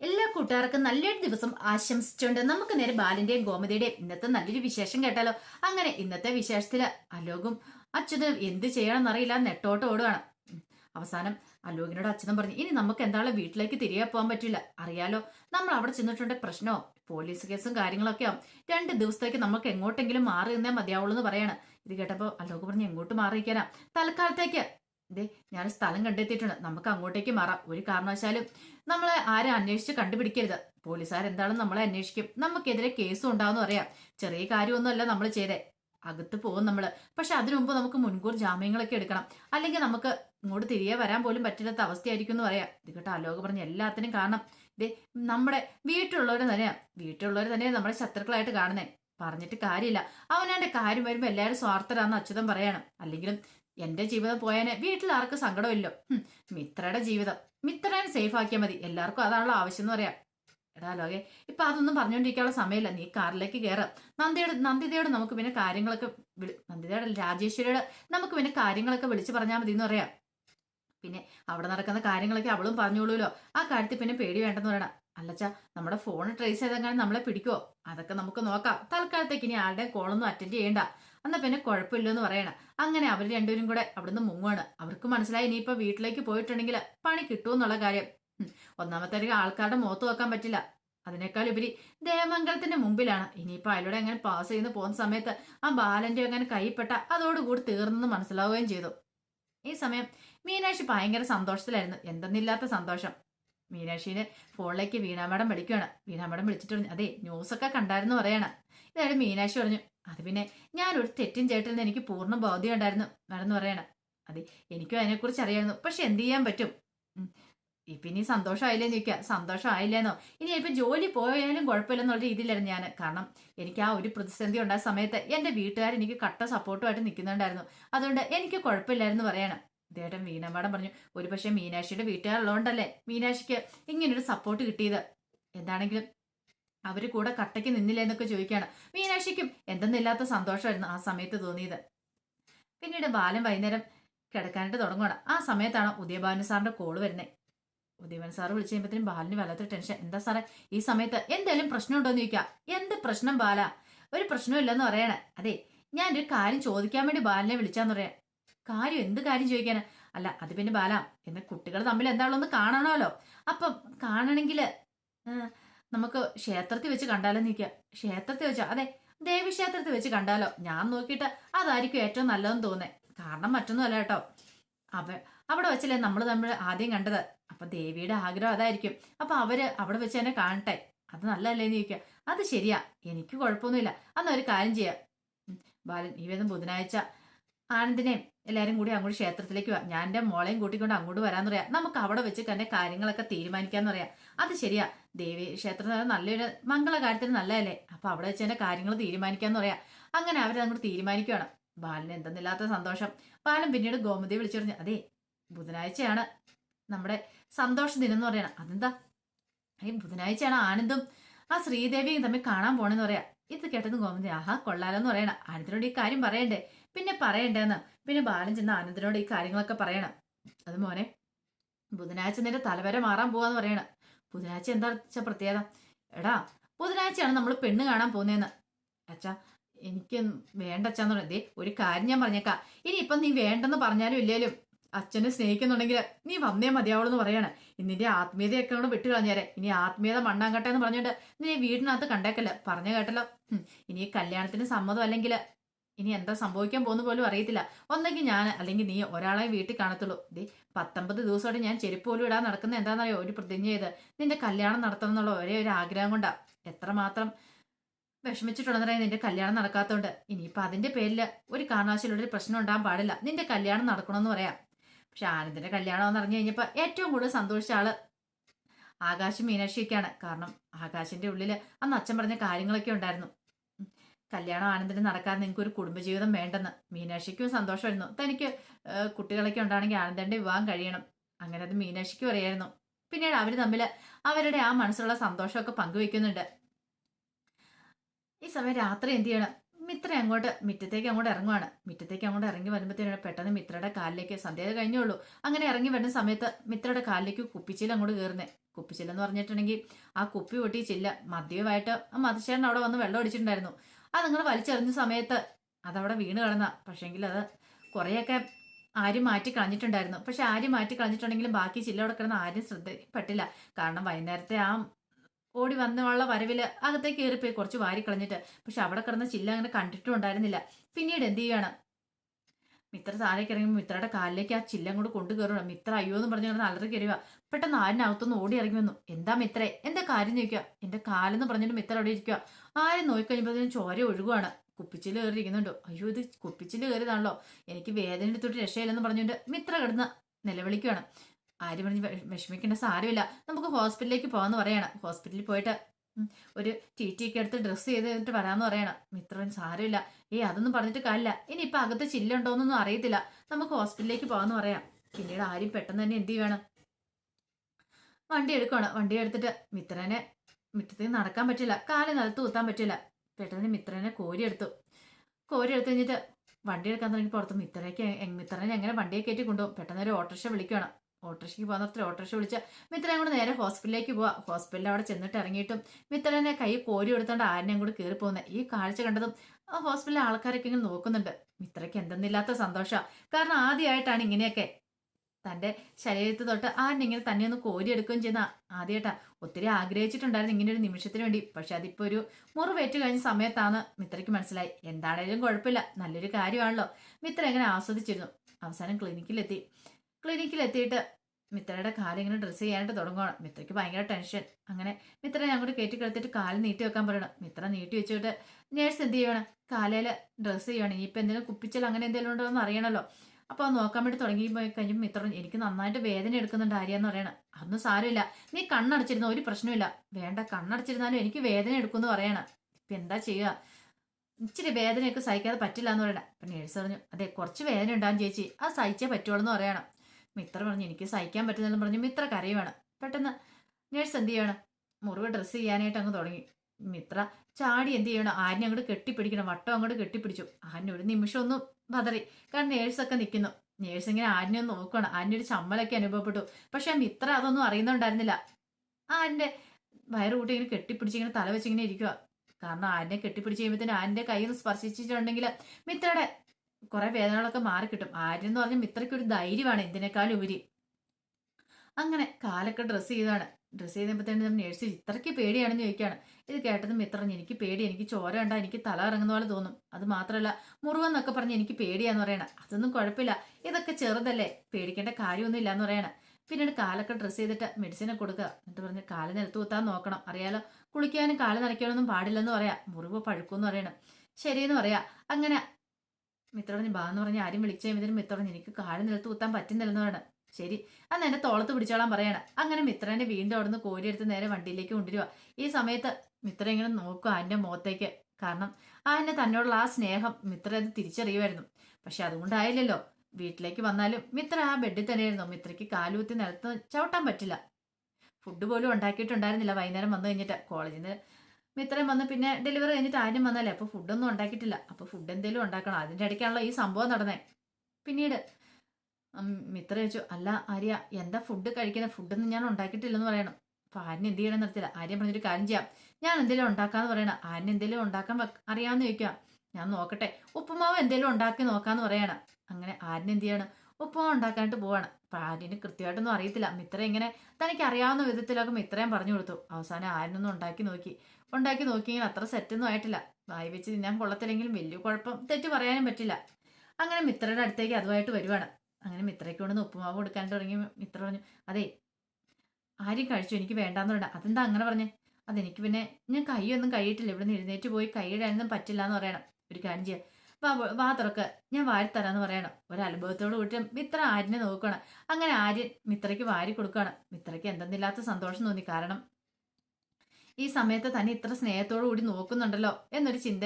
എല്ലാ കൂട്ടുകാർക്കും നല്ലൊരു ദിവസം ആശംസിച്ചുകൊണ്ട് നമുക്ക് നേരെ ബാലിന്റെയും ഗോമതിയുടെയും ഇന്നത്തെ നല്ലൊരു വിശേഷം കേട്ടാലോ? അങ്ങനെ ഇന്നത്തെ വിശേഷത്തിൽ അലോകും അച്യുതനും എന്ത് ചെയ്യണമെന്നറിയില്ല നെട്ടോട്ട് ഓടുകയാണ് അവസാനം അലോകിനോട് അച്ഛനും പറഞ്ഞു ഇനി നമുക്ക് എന്താണോ വീട്ടിലേക്ക് തിരികെ പോകാൻ പറ്റില്ല. അറിയാലോ നമ്മൾ അവിടെ ചെന്നിട്ടുണ്ട്. പ്രശ്നമോ? പോലീസ് കേസും കാര്യങ്ങളൊക്കെ ആവും. രണ്ട് ദിവസത്തേക്ക് നമുക്ക് എങ്ങോട്ടെങ്കിലും മാറി നിന്നേ മതിയാവുള്ളൂ എന്ന് പറയാണ്. ഇത് കേട്ടപ്പോൾ അലോക് പറഞ്ഞു എങ്ങോട്ട് മാറിയിരിക്കാനാ? തൽക്കാലത്തേക്ക് ദേ ഞാൻ സ്ഥലം കണ്ടെത്തിയിട്ടുണ്ട്. നമുക്ക് അങ്ങോട്ടേക്ക് മാറാം. ഒരു കാരണവശാലും നമ്മളെ ആരെ അന്വേഷിച്ച് കണ്ടുപിടിക്കരുത്. പോലീസുകാർ എന്താണെന്ന് നമ്മളെ അന്വേഷിക്കും. നമുക്കെതിരെ കേസും ഉണ്ടാവുമെന്ന് അറിയാം ചെറിയ കാര്യമൊന്നുമല്ല നമ്മൾ ചെയ്തേ. അകത്ത് പോകും നമ്മൾ. പക്ഷെ അതിനു മുമ്പ് നമുക്ക് മുൻകൂർ ജാമ്യങ്ങളൊക്കെ എടുക്കണം. അല്ലെങ്കിൽ നമുക്ക് ഇങ്ങോട്ട് തിരികെ വരാൻ പോലും പറ്റില്ലാത്ത അവസ്ഥയായിരിക്കും എന്ന് പറയാം. ഇത് കേട്ടോ അലോക പറഞ്ഞ എല്ലാത്തിനും കാരണം. ദേ നമ്മുടെ വീട്ടിലുള്ളവരെ തന്നെയാണ് വീട്ടിലുള്ളവർ തന്നെയാണ് നമ്മുടെ ശത്രുക്കളായിട്ട് കാണുന്നത് പറഞ്ഞിട്ട് കാര്യമില്ല. അവനാന്റെ കാര്യം വരുമ്പോൾ എല്ലാവരും സ്വാർത്ഥരാന്ന് അച്യുതം പറയണം. അല്ലെങ്കിലും എന്റെ ജീവിതം പോയാനെ വീട്ടിൽ ആർക്കും സങ്കടമില്ലോ. മിത്രയുടെ ജീവിതം. മിത്രനെ സേഫ് ആക്കിയാൽ മതി. എല്ലാവർക്കും അതാണല്ലോ ആവശ്യം എന്ന് പറയാം. എടാ ലോകെ ഇപ്പൊ അതൊന്നും പറഞ്ഞുകൊണ്ടിരിക്കാനുള്ള സമയമില്ല. നീ കാറിലേക്ക് കയറാം നന്ദിയുടെ നന്ദിതയോട് നമുക്ക് പിന്നെ കാര്യങ്ങളൊക്കെ വിളി നന്ദിതയോട് രാജേശ്വരിയോട് നമുക്ക് പിന്നെ കാര്യങ്ങളൊക്കെ വിളിച്ചു പറഞ്ഞാൽ മതി എന്ന് പറയാം. പിന്നെ അവിടെ നടക്കുന്ന കാര്യങ്ങളൊക്കെ അവളും പറഞ്ഞോളൂല്ലോ ആ കാര്യത്തിൽ പിന്നെ പേടി വേണ്ടെന്ന് പറയണം. അല്ലച്ച നമ്മുടെ ഫോൺ ട്രേസ് ചെയ്തെങ്ങനെ നമ്മളെ പിടിക്കുവോ? അതൊക്കെ നമുക്ക് നോക്കാം. തൽക്കാലത്തേക്ക് ഇനി ആരുടെ കോളൊന്നും അറ്റൻഡ് ചെയ്യണ്ട. എന്നാ പിന്നെ കുഴപ്പമില്ലെന്ന് പറയണം. അങ്ങനെ അവർ രണ്ടുപേരും കൂടെ അവിടുന്ന് മുങ്ങുവാണ്. അവർക്ക് മനസ്സിലായി ഇനിയിപ്പോ വീട്ടിലേക്ക് പോയിട്ടുണ്ടെങ്കിൽ പണി കിട്ടുമെന്നുള്ള കാര്യം. ഒന്നാമത്തെ ആൾക്കാരുടെ മുഖത്ത് നോക്കാൻ പറ്റില്ല. അതിനേക്കാൾ ഉപരി ദേവമംഗലത്തിന്റെ മുമ്പിലാണ്. ഇനിയിപ്പോ അയാളുടെ അങ്ങനെ പാസ് ചെയ്ത് പോകുന്ന സമയത്ത് ആ ബാലന്റെ അങ്ങനെ കൈപ്പെട്ട അതോടുകൂടി തീർന്നെന്ന് മനസ്സിലാവുകയും ചെയ്തു. ഈ സമയം മീനാക്ഷി ഭയങ്കര സന്തോഷത്തിലായിരുന്നു. എന്തെന്നില്ലാത്ത സന്തോഷം. മീനാക്ഷിനെ ഫോണിലേക്ക് വീണാ മാഡം വിളിക്കുകയാണ് വീണാ വിളിച്ചിട്ട് പറഞ്ഞു അതെ ന്യൂസൊക്കെ കണ്ടായിരുന്നു പറയണം. ഇതായാലും മീനാക്ഷി പറഞ്ഞു അത് പിന്നെ ഞാനൊരു തെറ്റും ചേട്ടിൽ എനിക്ക് പൂർണ ബോധ്യം ഉണ്ടായിരുന്നു. എന്ന് പറയണം. അതെ എനിക്കും അതിനെക്കുറിച്ച് അറിയായിരുന്നു. പക്ഷെ എന്ത് ചെയ്യാൻ പറ്റും? പിന്നെ സന്തോഷമായില്ലേന്ന് ചോദിക്കുക. സന്തോഷമായില്ലെന്നോ? ഇനി ഇപ്പൊ ജോലി പോയാലും കുഴപ്പമില്ലെന്നുള്ള രീതിയിലായിരുന്നു ഞാൻ. കാരണം എനിക്ക് ആ ഒരു പ്രതിസന്ധി ഉണ്ടായ സമയത്ത് എന്റെ വീട്ടുകാർ എനിക്ക് കട്ട സപ്പോർട്ടുമായിട്ട് നിൽക്കുന്നുണ്ടായിരുന്നു. അതുകൊണ്ട് എനിക്ക് കുഴപ്പമില്ലായിരുന്നു പറയണം. ഇദ്ദേഹം വീണമാടം പറഞ്ഞു ഒരു പക്ഷേ മീനാക്ഷിയുടെ വീട്ടുകാരുള്ളതുകൊണ്ടല്ലേ മീനാക്ഷിക്ക് ഇങ്ങനൊരു സപ്പോർട്ട് കിട്ടിയത്? എന്താണെങ്കിലും അവർ കൂടെ കട്ടയ്ക്ക് നിന്നില്ല എന്നൊക്കെ ചോദിക്കുകയാണ് മീനാക്ഷിക്കും എന്തെന്നില്ലാത്ത സന്തോഷമായിരുന്നു ആ സമയത്ത് തോന്നിയത്. പിന്നീട് ബാലൻ വൈകുന്നേരം കിടക്കാനായിട്ട് തുടങ്ങുകയാണ് ആ സമയത്താണ് ഉദയഭാനു സാറിന്റെ കോൾ വരുന്നത് ഉദയഭാനു സാറ് വിളിച്ചു കഴിയുമ്പോഴത്തേനും ബാലിന് വല്ലാത്ത ടെൻഷൻ എന്താ സാറേ ഈ സമയത്ത് എന്തെങ്കിലും പ്രശ്നമുണ്ടോ എന്ന് ചോദിക്കുക എന്ത് പ്രശ്നം ബാല? ഒരു പ്രശ്നമില്ലെന്ന് പറയണേ. അതെ ഞാൻ ഒരു കാര്യം ചോദിക്കാൻ വേണ്ടി ബാലിനെ വിളിച്ചാന്ന് പറയാം. കാര്യം എന്ത് കാര്യം ചോദിക്കാനാ? അല്ല അത് പിന്നെ ബാല എന്ന കുട്ടികൾ തമ്മിൽ എന്താണോ ഒന്ന് കാണണമല്ലോ. അപ്പം കാണണമെങ്കിൽ നമുക്ക് ക്ഷേത്രത്തിൽ വെച്ച് കണ്ടാലോ നിൽക്കുക ക്ഷേത്രത്തിൽ വെച്ചോ? അതെ ദേവി ദേവീക്ഷേത്രത്തിൽ വെച്ച് കണ്ടാലോ? ഞാൻ നോക്കിയിട്ട് അതായിരിക്കും ഏറ്റവും നല്ലതെന്ന് തോന്നേ. കാരണം മറ്റൊന്നുമല്ല കേട്ടോ. അവ അവിടെ വെച്ചല്ലേ നമ്മൾ തമ്മിൽ ആദ്യം കണ്ടത്. അപ്പൊ ദേവിയുടെ ആഗ്രഹം അതായിരിക്കും. അപ്പൊ അവർ അവിടെ വെച്ച് തന്നെ കാണട്ടെ. അത് നല്ലതല്ലേന്ന് ചോദിക്കുക. അത് ശരിയാ. എനിക്ക് കുഴപ്പമൊന്നുമില്ല. അന്ന് ഒരു കാര്യം ചെയ്യാ. ബാലൻ ഈ വേദം ബുധനാഴ്ച ആനന്ദിനെയും എല്ലാവരും കൂടി അങ്ങോട്ട് ക്ഷേത്രത്തിലേക്ക് വാ. ഞാൻ എന്റെ മോളെയും കൂട്ടിക്കൊണ്ട് അങ്ങോട്ട് വരാന്ന് പറയാം. നമുക്ക് അവിടെ വെച്ച് തന്നെ കാര്യങ്ങളൊക്കെ തീരുമാനിക്കാന്ന് പറയാം. അത് ശരിയാ. ദേവി ക്ഷേത്രത്തിൽ നല്ലൊരു മംഗള കാര്യത്തിന് നല്ലതല്ലേ? അപ്പൊ അവിടെ വെച്ച് തന്നെ കാര്യങ്ങൾ തീരുമാനിക്കാന്ന് പറയാം. അങ്ങനെ അവരെ അങ്ങോട്ട് തീരുമാനിക്കുകയാണ് ബാലന് എന്തെന്നില്ലാത്ത സന്തോഷം. ബാലൻ പിന്നീട് ഗോമതി വിളിച്ചറിഞ്ഞു അതെ ബുധനാഴ്ചയാണ് നമ്മുടെ സന്തോഷ ദിനം എന്ന് പറയണം. അതെന്താ? ഈ ബുധനാഴ്ചയാണ് ആനന്ദും ആ ശ്രീദേവിയും തമ്മിൽ കാണാൻ പോണെന്ന് പറയാ. ഇത് കേട്ടത് ഗോമതി ആഹാ കൊള്ളാലെന്ന് പറയണം. ആനന്ദിനോട് ഈ കാര്യം പറയണ്ടേ? പിന്നെ പറയണ്ടേന്ന്. പിന്നെ ബാലൻ ചെന്ന് ആനന്ദിനോട് ഈ കാര്യങ്ങളൊക്കെ പറയണം. അത് മോനെ ബുധനാഴ്ച നിന്റെ തലവരെ മാറാൻ പോവാന്ന് പറയണം. ബുധനാഴ്ച എന്താ അച്ഛാ പ്രത്യേകത? എടാ ബുധനാഴ്ചയാണ് നമ്മൾ പെണ്ണ് കാണാൻ പോകുന്നതെന്ന്. അച്ഛാ എനിക്ക് വേണ്ട അച്ഛാന്ന് പറഞ്ഞത് ഒരു കാര്യം ഞാൻ പറഞ്ഞേക്കാം. ഇനി ഇപ്പം നീ വേണ്ടെന്ന് പറഞ്ഞാലും ഇല്ലേലും അച്ഛനെ സ്നേഹിക്കുന്നുണ്ടെങ്കിൽ നീ വന്നേ മതിയാവുള്ളൂ എന്ന് പറയാണ്. ഇന്നിന്റെ ആത്മീയതയൊക്കെ കൂടെ വിട്ടു കളഞ്ഞേരെ ഇനി ആത്മീയത മണ്ണാങ്കട്ടെ എന്ന് പറഞ്ഞുകൊണ്ട് നീ വീടിനകത്ത് കണ്ടേക്കല്ല? പറഞ്ഞു കേട്ടല്ലോ. ഇനി കല്യാണത്തിന് സമ്മതം അല്ലെങ്കിൽ ഇനി എന്താ സംഭവിക്കാൻ പോകുന്ന പോലും അറിയത്തില്ല. ഒന്നെങ്കിൽ ഞാൻ അല്ലെങ്കിൽ നീ ഒരാളെ വീട്ടിൽ കാണത്തുള്ളൂ. ദേ പത്തൊമ്പത് ദിവസമായിട്ട് ഞാൻ ചെരുപ്പ് പോലും ഇടാൻ നടക്കുന്ന എന്താണെന്നറിയോ? ഒരു പ്രതിജ്ഞ ചെയ്ത്. നിന്റെ കല്യാണം നടത്തണം എന്നുള്ള ഒരേ ഒരു ആഗ്രഹം കൊണ്ടാ. എത്രമാത്രം വിഷമിച്ചിട്ടുണ്ടെന്നറിയാം നിന്റെ കല്യാണം നടക്കാത്തതുകൊണ്ട് ഇനിയിപ്പൊ അതിന്റെ പേരിൽ ഒരു കാരണവശാലും ഒരു പ്രശ്നം ഉണ്ടാകാൻ പാടില്ല. നിന്റെ കല്യാണം നടക്കണമെന്ന് പറയാം. പക്ഷെ ആനന്ദിന്റെ കല്യാണം എന്ന് പറഞ്ഞു ഏറ്റവും കൂടുതൽ സന്തോഷിച്ച ആൾ ആകാശം മീനാക്ഷിയൊക്കെയാണ്. കാരണം ആകാശിന്റെ ഉള്ളിൽ അന്ന് അച്ഛൻ പറഞ്ഞ കാര്യങ്ങളൊക്കെ ഉണ്ടായിരുന്നു. കല്യാണം ആനന്ദിന് നടക്കാൻ നിങ്ങൾക്ക് ഒരു കുടുംബജീവിതം വേണ്ടെന്ന്. മീനാക്ഷിക്കും സന്തോഷമായിരുന്നു. തനിക്ക് കുട്ടികളൊക്കെ ഉണ്ടാണെങ്കിൽ ആനന്ദന്റെ വിവാഹം കഴിയണം. അങ്ങനെ അത് മീനാക്ഷിക്കും അറിയായിരുന്നു പിന്നീട് അവർ തമ്മിൽ അവരുടെ ആ മനസ്സിലുള്ള സന്തോഷമൊക്കെ പങ്കുവെക്കുന്നുണ്ട് ഈ സമയം രാത്രി എന്ത് ചെയ്യണം? മിത്ര അങ്ങോട്ട് മിറ്റത്തേക്ക് അങ്ങോട്ട് ഇറങ്ങുവാണ്. മിറ്റത്തേക്ക് അങ്ങോട്ട് ഇറങ്ങി വരുമ്പോഴത്തേനും പെട്ടെന്ന് മിത്രയുടെ കാലിലേക്ക് സന്ധ്യ കഴിഞ്ഞുള്ളൂ. അങ്ങനെ ഇറങ്ങി വരുന്ന സമയത്ത് മിത്രയുടെ കാലിലേക്ക് കുപ്പിച്ചില്ല അങ്ങോട്ട് കയറുന്നേ. കുപ്പിച്ചില്ലെന്ന് പറഞ്ഞിട്ടുണ്ടെങ്കിൽ ആ കുപ്പി പൊട്ടിച്ചില്ല മദ്യവുമായിട്ട് ആ അവിടെ വന്ന് വെള്ളം അടിച്ചിട്ടുണ്ടായിരുന്നു അത് നിങ്ങൾ വലിച്ചെറിഞ്ഞ സമയത്ത് അതവിടെ വീണ് കിടന്ന. പക്ഷേങ്കിൽ അത് കുറേയൊക്കെ ആരും മാറ്റി കളഞ്ഞിട്ടുണ്ടായിരുന്നു. പക്ഷെ ആരും മാറ്റി കളഞ്ഞിട്ടുണ്ടെങ്കിലും ബാക്കി ചില്ല അവിടെ കിടന്ന് ആരും ശ്രദ്ധപ്പെട്ടില്ല കാരണം വൈകുന്നേരത്തെ ആ ഓടി വന്നുള്ള വരവിൽ അകത്തേക്ക് കയറിപ്പോയി കുറച്ച് വാരി കളഞ്ഞിട്ട് പക്ഷെ അവിടെ കിടന്ന ചില്ല അങ്ങനെ കണ്ടിട്ടും ഉണ്ടായിരുന്നില്ല. പിന്നീട് എന്ത് ചെയ്യാണ്? മിത്ര താഴേക്ക് ഇറങ്ങുമ്പോൾ മിത്രയുടെ കാലിലേക്ക് ആ ചില്ലം കൂടെ കൊണ്ടു കയറുക മിത്ര അയ്യോ എന്ന് പറഞ്ഞു കിടന്ന് അലറി കയറുക പെട്ടെന്ന് ആരിനകത്തുനിന്ന് ഓടി ഇറങ്ങി വന്നു. എന്താ മിത്രേ എന്താ കാര്യം ചോദിക്കുക എന്റെ കാലെന്ന് പറഞ്ഞിട്ട് മിത്ര അവിടെ ഇരിക്കുക ആരും നോക്കിക്കഴിയുമ്പോഴത്തേനും ചോര ഒഴുകുവാണ്. കുപ്പിച്ചിൽ കയറി ഇരിക്കുന്നുണ്ടോ അയ്യോ ഇത് കുപ്പിച്ചിൽ കയറിയതാണല്ലോ. എനിക്ക് വേദന എടുത്തിട്ട് രക്ഷയില്ലെന്ന് പറഞ്ഞുകൊണ്ട് മിത്ര കിടന്ന് നിലവിളിക്കുകയാണ് ആര് പറഞ്ഞ് വിഷമിക്കേണ്ട സാരമില്ല. നമുക്ക് ഹോസ്പിറ്റലിലേക്ക് പോകാമെന്ന് പറയണം. ഹോസ്പിറ്റലിൽ പോയിട്ട് ഒരു ടി ടി ഒക്കെ എടുത്ത് ഡ്രസ്സ് ചെയ്ത് എന്നിട്ട് വരാമെന്ന് പറയണം. മിത്രൻ സാരമില്ല. ഏയ് അതൊന്നും പറഞ്ഞിട്ട് കാര്യമില്ല. ഇനി ഇപ്പൊ അകത്ത് ചില്ലുണ്ടോന്നൊന്നും അറിയത്തില്ല. നമുക്ക് ഹോസ്പിറ്റലിലേക്ക് പോകാമെന്ന് പറയാം. പിന്നീട് ആരും പെട്ടെന്ന് തന്നെ എന്ത് ചെയ്യണം? വണ്ടി എടുക്കണം. വണ്ടി എടുത്തിട്ട് മിത്രനെ മിത്രത്തിൽ നടക്കാൻ പറ്റില്ല. കാൽ നിലത്ത് കുത്താൻ പറ്റില്ല. പെട്ടെന്ന് മിത്രനെ കോരി എടുത്തു. കഴിഞ്ഞിട്ട് വണ്ടി എടുക്കാൻ തുടങ്ങി പുറത്ത്. മിത്രയ്ക്ക് മിത്രനെ എങ്ങനെ വണ്ടിയെ കയറ്റി കൊണ്ടുപോകും. പെട്ടെന്ന് ഒരു ഓട്ടോറിക്ഷ വിളിക്കണം. ഓട്ടോറിക്ഷയ്ക്ക് പോകാൻ അത്ര ഓട്ടോറിക്ഷ വിളിച്ച മിത്രനെ കൂടെ നേരെ ഹോസ്പിറ്റലിലേക്ക് പോവാ. ഹോസ്പിറ്റലിൽ അവിടെ ചെന്നിട്ട് ഇറങ്ങിയിട്ടും മിത്രനെ കൈ കോരി എടുത്തോണ്ട് ആരെയും കൂടെ കയറി പോകുന്നത് ഈ കാഴ്ച കണ്ടതും ആ ഹോസ്പിറ്റലിലെ ആൾക്കാരൊക്കെ ഇങ്ങനെ നോക്കുന്നുണ്ട്. മിത്രയ്ക്ക് എന്തെന്നില്ലാത്ത സന്തോഷം. കാരണം ആദ്യമായിട്ടാണ് ഇങ്ങനെയൊക്കെ തന്റെ ശരീരത്തിൽ തൊട്ട് ആരനെ ഇങ്ങനെ തന്നെ ഒന്ന് കോരിയെടുക്കുകയും ചെയ്യുന്ന ആദ്യമായിട്ടാ ഒത്തിരി ആഗ്രഹിച്ചിട്ടുണ്ടായിരുന്നു ഇങ്ങനെ ഒരു നിമിഷത്തിന് വേണ്ടി. പക്ഷെ അതിപ്പോ ഒരു മുറിവേറ്റ് കഴിഞ്ഞ സമയത്താണ് മിത്രയ്ക്ക് മനസ്സിലായി. എന്താണേലും കുഴപ്പമില്ല. നല്ലൊരു കാര്യമാണല്ലോ. മിത്ര എങ്ങനെ ആസ്വദിച്ചിരുന്നു. അവസാനം ക്ലിനിക്കിലെത്തി. ക്ലിനിക്കിലെത്തിയിട്ട് മിത്രയുടെ കാലിങ്ങനെ ഡ്രസ്സ് ചെയ്യാനായിട്ട് തുടങ്ങുകയാണ് മിത്രയ്ക്ക് ഭയങ്കര ടെൻഷൻ അങ്ങനെ മിത്ര കൂടി കയറ്റി കിടത്തിയിട്ട് കാൽ നീട്ടി വെക്കാൻ പറയണം. മിത്ര നീട്ടി വെച്ചിട്ട് നേഴ്സ് എന്ത് ചെയ്യണം? കാലയിൽ ഡ്രസ്സ് ചെയ്യണം. ഇനിയിപ്പോൾ എന്തെങ്കിലും കുപ്പിച്ചൽ അങ്ങനെ എന്തെങ്കിലും ഉണ്ടോ എന്ന് അറിയണമല്ലോ അപ്പോൾ അത് നോക്കാൻ വേണ്ടി തുടങ്ങി പോയി കഴിഞ്ഞപ്പോൾ മിത്ര എനിക്ക് നന്നായിട്ട് വേദന എടുക്കുന്നുണ്ട് ആര്യ എന്ന് പറയണം. അതൊന്നും സാരമില്ല. നീ കണ്ണടച്ചിരുന്ന ഒരു പ്രശ്നമില്ല വേണ്ട കണ്ണടച്ചിരുന്നാലും എനിക്ക് വേദന എടുക്കുമെന്ന് പറയണം. ഇപ്പം എന്താ ചെയ്യുക? ഇച്ചിരി വേദനയൊക്കെ സഹിക്കാതെ പറ്റില്ല എന്ന് പറയണം. അപ്പം നേഴ്സ് പറഞ്ഞു അതെ കുറച്ച് വേദന ഉണ്ടാകും ചേച്ചി. അത് സഹിച്ചേ പറ്റുള്ളൂ എന്ന് പറയണം. മിത്ര പറഞ്ഞു എനിക്ക് സഹിക്കാൻ പറ്റുന്നില്ലെന്ന് പറഞ്ഞു. മിത്ര കരയുവാണ്. പെട്ടെന്ന് നേഴ്സ് എന്ത് ചെയ്യണം? മുറിവ് ഡ്രസ്സ് ചെയ്യാനായിട്ട് അങ്ങ് തുടങ്ങി. മിത്ര ചാടി എന്ത് ചെയ്യണം? ആരിനെ അങ്ങോട്ട് കെട്ടിപ്പിടിക്കണം? വട്ടം അങ്ങോട്ട് കെട്ടിപ്പിടിച്ചു. ആരിനെ ഒരു നിമിഷം ഒന്നും പതറി. കാരണം നേഴ്സൊക്കെ നിൽക്കുന്നു. നേഴ്സ് ഇങ്ങനെ ആരിനെ ഒന്ന് നോക്കണം ആരിനെ ഒരു ചമ്മലൊക്കെ അനുഭവപ്പെട്ടു. പക്ഷെ ആ മിത്ര അതൊന്നും അറിയുന്നുണ്ടായിരുന്നില്ല. ആരിന്റെ വയറ് കൂട്ടി ഇങ്ങനെ കെട്ടിപ്പിടിച്ച് ഇങ്ങനെ തല വെച്ചിങ്ങനെ ഇരിക്കുക കാരണം ആരിനെ കെട്ടിപ്പിടിച്ച് കഴിയുമ്പോഴത്തേന് ആരിന്റെ കൈ ഒന്ന് സ്പർശിച്ചിട്ടുണ്ടെങ്കിൽ മിത്രയുടെ കുറെ വേദനകളൊക്കെ മാറിക്കിട്ടും ആര്യം എന്ന് പറഞ്ഞാൽ ഇത്രയ്ക്കൊരു ധൈര്യമാണ് എന്തിനേക്കാളും ഉപരി. അങ്ങനെ കാലൊക്കെ ഡ്രസ്സ് ചെയ്താണ്. ഡ്രസ്സ് ചെയ്തപ്പോഴത്തേനും നേഴ്സ് ഇത്രയ്ക്ക് പേടിയാണെന്ന് ചോദിക്കുകയാണ്. ഇത് കേട്ടത് മിത്രഞ്ഞ് എനിക്ക് പേടി എനിക്ക് ചോര കണ്ടാ എനിക്ക് തല ഇറങ്ങുന്ന പോലെ തോന്നും. അത് മാത്രമല്ല മുറിവെന്നൊക്കെ പറഞ്ഞ് എനിക്ക് പേടിയാന്ന് പറയണം. അതൊന്നും കുഴപ്പമില്ല. ഇതൊക്കെ ചെറുതല്ലേ പേടിക്കേണ്ട കാര്യമൊന്നും ഇല്ലാന്ന് പറയണം. പിന്നീട് കാലൊക്കെ ഡ്രസ്സ് ചെയ്തിട്ട് മെഡിസിനെ കൊടുക്കുക. എന്നിട്ട് പറഞ്ഞ് കാൽ നിലത്ത് കുത്താൻ നോക്കണം. അറിയാലോ കുളിക്കാനും കാൽ നനയ്ക്കാനൊന്നും പാടില്ലെന്ന് പറയാം. മുറിവ് പഴുക്കുമെന്ന് പറയണം. ശരിയെന്ന് പറയാം. അങ്ങനെ മിത്ര പറഞ്ഞ് ബാ എന്ന് പറഞ്ഞ് ആരും വിളിച്ചു കഴിയുമ്പോൾ മിത്ര എനിക്ക് കാൽ നിലത്ത് കുത്താൻ പറ്റുന്നില്ലെന്ന് പറയണം. ശരി അന്ന് എന്നെ തോളത്ത് പിടിച്ചോളാൻ പറയണം. അങ്ങനെ മിത്രനെ വീണ്ടും അവിടുന്ന് കോരിയെടുത്ത് നേരെ വണ്ടിയിലേക്ക് കൊണ്ടുവരിക. ഈ സമയത്ത് മിത്ര ഇങ്ങനെ നോക്കുക ആന്റെ മുഖത്തേക്ക്. കാരണം ആന്റെ തന്നോടുള്ള ആ സ്നേഹം മിത്ര അത് തിരിച്ചറിയുമായിരുന്നു. പക്ഷെ അതുകൊണ്ടായില്ലല്ലോ. വീട്ടിലേക്ക് വന്നാലും മിത്ര ആ ബെഡിൽ തന്നെയായിരുന്നു. മിത്രയ്ക്ക് കാലുകുത്തി നിലത്ത് ചവിട്ടാൻ പറ്റില്ല. ഫുഡ് പോലും ഉണ്ടാക്കിയിട്ടുണ്ടായിരുന്നില്ല വൈകുന്നേരം വന്നു കഴിഞ്ഞിട്ട്. കോളേജിൽ നിന്ന് മിത്രം വന്ന് പിന്നെ ഡെലിവറി കഴിഞ്ഞിട്ട് ആരും വന്നല്ലേ? അപ്പോൾ ഫുഡൊന്നും ഉണ്ടാക്കിയിട്ടില്ല. അപ്പോൾ ഫുഡ് എന്തെങ്കിലും ഉണ്ടാക്കണം. അതിന്റെ ഇടയ്ക്കാണല്ലോ ഈ സംഭവം നടന്നേ. പിന്നീട് മിത്ര ചോദിച്ചു അല്ല ആര്യ എന്താ ഫുഡ് കഴിക്കുന്ന ഫുഡൊന്നും ഞാൻ ഉണ്ടാക്കിയിട്ടില്ലെന്ന് പറയണം. അപ്പൊ ആര്യൻ എന്ത് ചെയ്യണം നിർത്തില്ല ആര്യ പറഞ്ഞൊരു കാര്യം ചെയ്യാം. ഞാൻ എന്തെങ്കിലും ഉണ്ടാക്കാന്ന് പറയണം. ആര്യൻ എന്തെങ്കിലും ഉണ്ടാക്കാൻ അറിയാമെന്ന് ചോദിക്കാം. ഞാൻ നോക്കട്ടെ. ഉപ്പുമാവ് എന്തെങ്കിലും ഉണ്ടാക്കി നോക്കാന്ന് പറയണം. അങ്ങനെ ആര്യൻ എന്ത് ചെയ്യണം? ഉപ്പുമാവ് ഉണ്ടാക്കാനായിട്ട് പോവാണ്. അപ്പൊ കൃത്യമായിട്ടൊന്നും അറിയത്തില്ല. മിത്ര ഇങ്ങനെ തനിക്ക് അറിയാവുന്ന വിധത്തിലൊക്കെ മിത്രയും പറഞ്ഞു കൊടുത്തു. അവസാനം ആര്യനൊന്നും ഉണ്ടാക്കി നോക്കി. ഉണ്ടാക്കി നോക്കിയെങ്കിൽ അത്ര സെറ്റൊന്നും ആയിട്ടില്ല. വായി വെച്ച് തിന്നാൻ കൊള്ളത്തില്ലെങ്കിലും വലിയ കുഴപ്പം. തെറ്റ് പറയാനും പറ്റില്ല. അങ്ങനെ മിത്രയുടെ അടുത്തേക്ക് അതുമായിട്ട് വരുവാണ്. അങ്ങനെ മിത്രയ്ക്ക് കൊണ്ടുവന്ന് ഉപ്പുമാവ് കൊടുക്കാൻ തുടങ്ങി. മിത്ര പറഞ്ഞു അതെ ആരും കഴിച്ചു? എനിക്ക് വേണ്ടാന്ന് പറയണ്ട. അതെന്താ അങ്ങനെ പറഞ്ഞേ? അതെനിക്ക് പിന്നെ ഞാൻ കൈയൊന്നും കഴിയിട്ടില്ല ഇവിടെ നിന്ന് എഴുന്നേറ്റ് പോയി കൈയിടാനൊന്നും പറ്റില്ല എന്ന് പറയണം. ഒരു കാര്യം ചെയ്യാം. വാ തുറക്ക്. ഞാൻ വാരി തരാന്ന് പറയണം. ഒരനുഭവത്തോട് കൂട്ടി മിത്ര ആര്യനെ നോക്കണം. അങ്ങനെ ആര്യൻ മിത്രയ്ക്ക് വാരി കൊടുക്കുകയാണ്. മിത്രയ്ക്ക് എന്തെന്നില്ലാത്ത സന്തോഷം തോന്നി. കാരണം ഈ സമയത്ത് തന്നെ ഇത്ര സ്നേഹത്തോടു കൂടി നോക്കുന്നുണ്ടല്ലോ എന്നൊരു ചിന്ത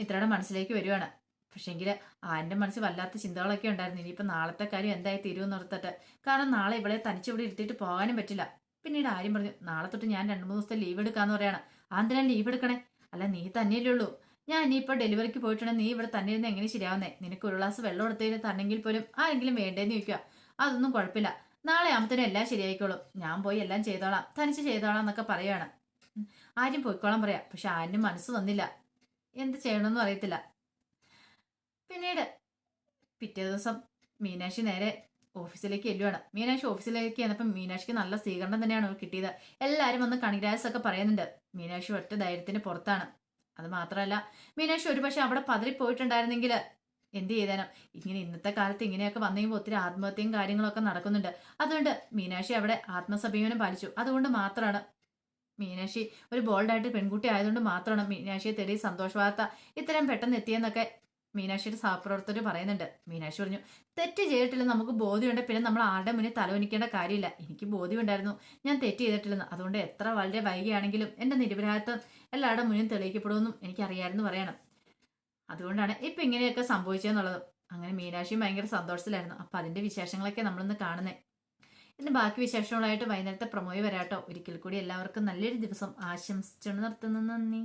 മിത്രയുടെ മനസ്സിലേക്ക് വരുവാണ്. പക്ഷെങ്കിൽ ആന്റെ മനസ്സിൽ വല്ലാത്ത ചിന്തകളൊക്കെ ഉണ്ടായിരുന്നു. ഇനിയിപ്പോൾ നാളത്തെ കാര്യം എന്തായി തീരുമെന്ന് ഓർത്തിട്ട്. കാരണം നാളെ ഇവിടെ തനിച്ചിവിടെ ഇരുത്തിയിട്ട് പോകാനും പറ്റില്ല. പിന്നീട് ആര്യം പറഞ്ഞു നാളെ തൊട്ട് ഞാൻ രണ്ട് മൂന്ന് ദിവസത്തെ ലീവ് എടുക്കാന്ന് പറയാണ്. ആ എന്തിനാ ലീവ് എടുക്കണേ? അല്ല നീ തന്നെയല്ലേ ഉള്ളൂ. ഞാൻ ഇനിയിപ്പോൾ ഡെലിവറിക്ക് പോയിട്ടുണ്ടെങ്കിൽ നീ ഇവിടെ തന്നെ ഇരുന്ന് എങ്ങനെ ശരിയാവുന്നേ? നിനക്ക് ഒരു ഗ്ലാസ് വെള്ളം എടുത്തതിന് തന്നെങ്കിൽ പോലും ആരെങ്കിലും വേണ്ടേന്ന് ചോദിക്കുക അതൊന്നും കുഴപ്പമില്ല. നാളെ ആകുമ്പത്തേനും എല്ലാം ശരിയായിക്കോളും. ഞാൻ പോയി എല്ലാം ചെയ്തോളാം. തനിച്ച് ചെയ്തോളാം എന്നൊക്കെ പറയുകയാണ് ആരും പോയിക്കോളാം പറയാം. പക്ഷെ ആരും മനസ്സ് വന്നില്ല. എന്ത് ചെയ്യണമെന്നും അറിയത്തില്ല. പിന്നീട് പിറ്റേ ദിവസം മീനാക്ഷി നേരെ ഓഫീസിലേക്ക് ചെല്ലുവാണ്. മീനാക്ഷി ഓഫീസിലേക്ക് ചെന്നപ്പം മീനാക്ഷിക്ക് നല്ല സ്വീകരണം തന്നെയാണ് കിട്ടിയത്. എല്ലാവരും വന്ന് കണിഗ്രാസ് ഒക്കെ പറയുന്നുണ്ട്. മീനാക്ഷി ഒറ്റ ധൈര്യത്തിന് പുറത്താണ്. അത് മാത്രമല്ല മീനാക്ഷി ഒരു പക്ഷെ അവിടെ പതറിപ്പോയിട്ടുണ്ടായിരുന്നെങ്കിൽ എന്ത് ചെയ്തേനും? ഇങ്ങനെ ഇന്നത്തെ കാലത്ത് ഇങ്ങനെയൊക്കെ വന്നു ഒത്തിരി ആത്മഹത്യയും കാര്യങ്ങളൊക്കെ നടക്കുന്നുണ്ട്. അതുകൊണ്ട് മീനാക്ഷി അവിടെ ആത്മസമീപനം പാലിച്ചു. അതുകൊണ്ട് മാത്രമാണ് മീനാക്ഷി ഒരു ബോൾഡായിട്ട് പെൺകുട്ടി ആയതുകൊണ്ട് മാത്രമാണ് മീനാക്ഷിയെ തെളിയി സന്തോഷവാർത്ത ഇത്തരം പെട്ടെന്ന് എത്തിയെന്നൊക്കെ മീനാക്ഷിയുടെ സഹപ്രവർത്തകർ പറയുന്നുണ്ട്. മീനാക്ഷി പറഞ്ഞു തെറ്റ് ചെയ്തിട്ടില്ല നമുക്ക് ബോധ്യമുണ്ട്. പിന്നെ നമ്മൾ ആരുടെ മുന്നിൽ തലവനിക്കേണ്ട കാര്യമില്ല. എനിക്ക് ബോധ്യമുണ്ടായിരുന്നു. ഞാൻ തെറ്റ് ചെയ്തിട്ടില്ലെന്ന്. അതുകൊണ്ട് എത്ര വളരെ വൈകിയാണെങ്കിലും എന്റെ നിരപരാധിത്വം എല്ലാവരുടെ മുന്നിൽ തെളിയിക്കപ്പെടുമെന്നും എനിക്കറിയാമെന്ന് പറയണം. അതുകൊണ്ടാണ് ഇപ്പം ഇങ്ങനെയൊക്കെ സംഭവിച്ചതെന്നുള്ളത്. അങ്ങനെ മീനാക്ഷിയും ഭയങ്കര സന്തോഷത്തിലായിരുന്നു. അപ്പം അതിന്റെ വിശേഷങ്ങളൊക്കെ നമ്മളിന്ന് കാണുന്നത് ഇതിന് ബാക്കി വിശേഷങ്ങളായിട്ട് വൈകുന്നേരത്തെ പ്രമോയി വരാട്ടോ. ഒരിക്കൽ കൂടി എല്ലാവർക്കും നല്ലൊരു ദിവസം ആശംസിച്ചു നിർത്തുന്നു നന്ദി.